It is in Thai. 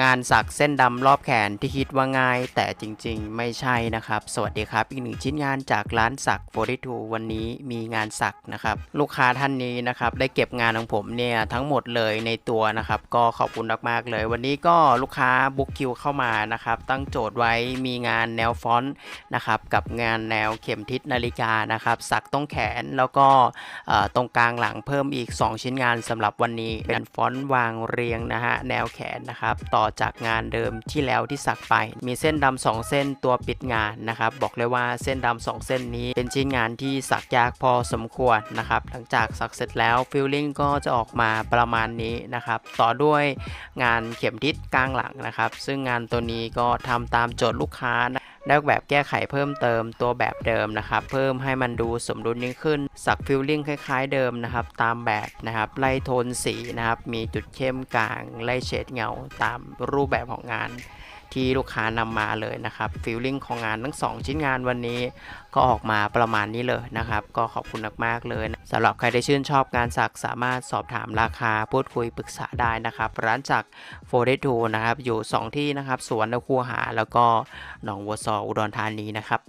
งานสักเส้นดำรอบแขนที่คิดว่าง่าย แต่จริงๆ ไม่ใช่นะครับ สวัสดีครับอีกหนึ่งชิ้นงานจากร้านสัก42วันนี้มีงานสักนะครับ ลูกค้าท่านนี้นะครับ ได้เก็บงานของผมเนี่ยทั้งหมดเลยในตัวนะครับ ก็ขอบคุณมากๆเลย วันนี้ก็ลูกค้าบุ๊กคิวเข้ามานะครับ ตั้งโจทย์ไว้มีงานแนวฟอนต์นะครับกับงานแนวเข็มทิศนาฬิกานะครับ สักตรงแขนแล้วก็ตรงกลางหลังเพิ่มอีก 2 ชิ้นงานสำหรับวันนี้เป็นฟอนต์วางเรียงนะฮะแนวแขนนะครับต่อ่อจากงานเดิมที่แล้วที่สักไป มีเส้นดำสองเส้นตัวปิดงานนะครับ บอกเลยว่าเส้นดำสองเส้นนี้เป็นชิ้นงานที่สักยากพอสมควรนะครับ หลังจากสักเสร็จแล้วฟิลลิ่งก็จะออกมาประมาณนี้นะครับ ต่อด้วยงานเข็มทิศกลางหลังนะครับ ซึ่งงานตัวนี้ก็ทำตามโจทย์ลูกค้านะ ได้ออกแบบแก้ไขเพิ่มเติมตัวแบบเดิมนะครับ เพิ่มให้มันดูสมดุลยิ่งขึ้น สักฟิลลิ่งคล้ายๆเดิมนะครับ ตามแบบนะครับ ไล่โทนสีนะครับ มีจุดเข้มกลาง ไล่เฉดเงาตามรูปแบบของงาน ที่ลูกค้านำมาเลยนะครับฟิลลิ่งของงานทั้ง 2 ชิ้นงานวันนี้ก็ออกมาประมาณนี้เลยนะครับ ก็ขอบคุณมากๆเลยสำหรับใครที่ชื่นชอบงานสักสามารถสอบถามราคาพูดคุยปรึกษาได้นะครับ ร้านจักโฟเดทูนะครับอยู่ 2 ที่นะครับสวนคูหา แล้วก็หนองวัวซออุดรธานีนะครับ